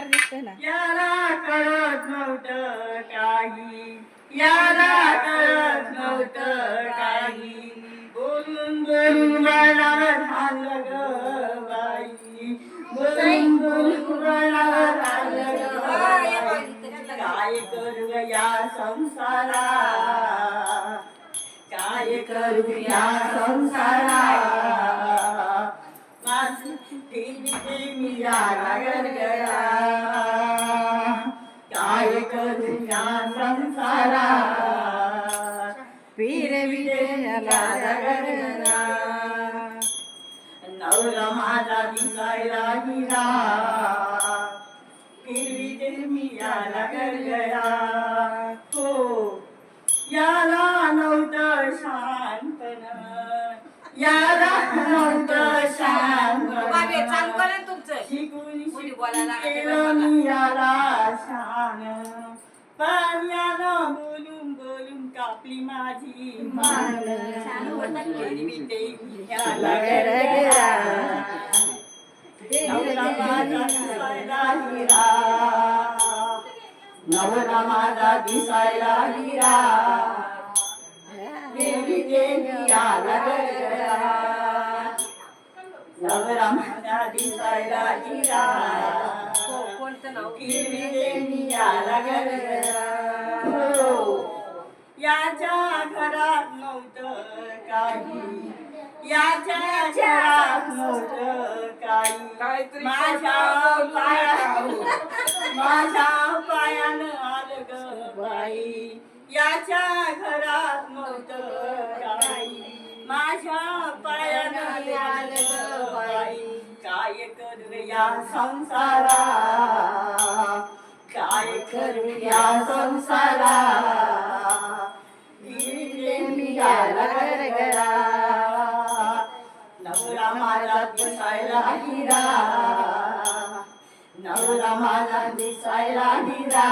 बार दिसत ना. याला कळत नव्हतं काही. याला कळत नव्हतं काही. बोलून बोलून गळावर झालं ग बाई. बोलून बोलून गळावर झालं ग. काय करू या संसारा काय करू या संसारा माझी ठेवीते मी काय करू या संसारा फिरविते याला गरगरा. नवरा माझा दिसायला हिरा फिरविते मी याला गया हो याला नव्हतं शांतपण बाबे, चालू करा ना तुमचं. शिकून बोलायला लागल्या केलं मी याला शान. पण यानं बोलून बोलून कापली माझी मान. मी याला गरगरा नवरा माझा दिसायला हिरा. दिसायला हिरा कोणतं नाव? देवी देवी आला गरगरा हो. याच्या घरात नव्हतं काही. याच्या घरात नव्हतं काही. माझ्या पाया माझ्या पायानं आलं ग बाई. याच्या काय करू या संसारा काय करू या संसारा फिरते मी याला गरगरा नवरा माझा दिसायला हिरा नवरा माझा दिसायला हिरा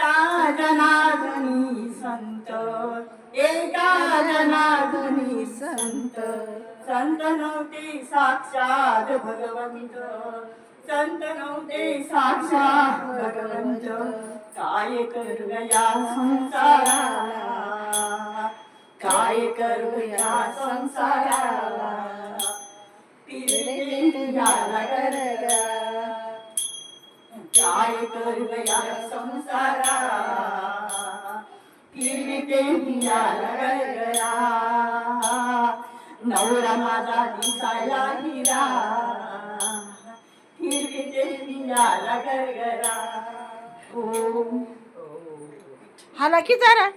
एका जनार्दनी संत. एका जनार्दनी संत. संत नव्हते साक्षात भगवंत. संत नव्हते साक्षात भगवंत. काय करू या संसाराला? काय करू या संसाराला? काय करू या संसारा फिरते याला नवरा माझा दिसायला हिरा फिरते याला गरगरा ओ हाला की जरा.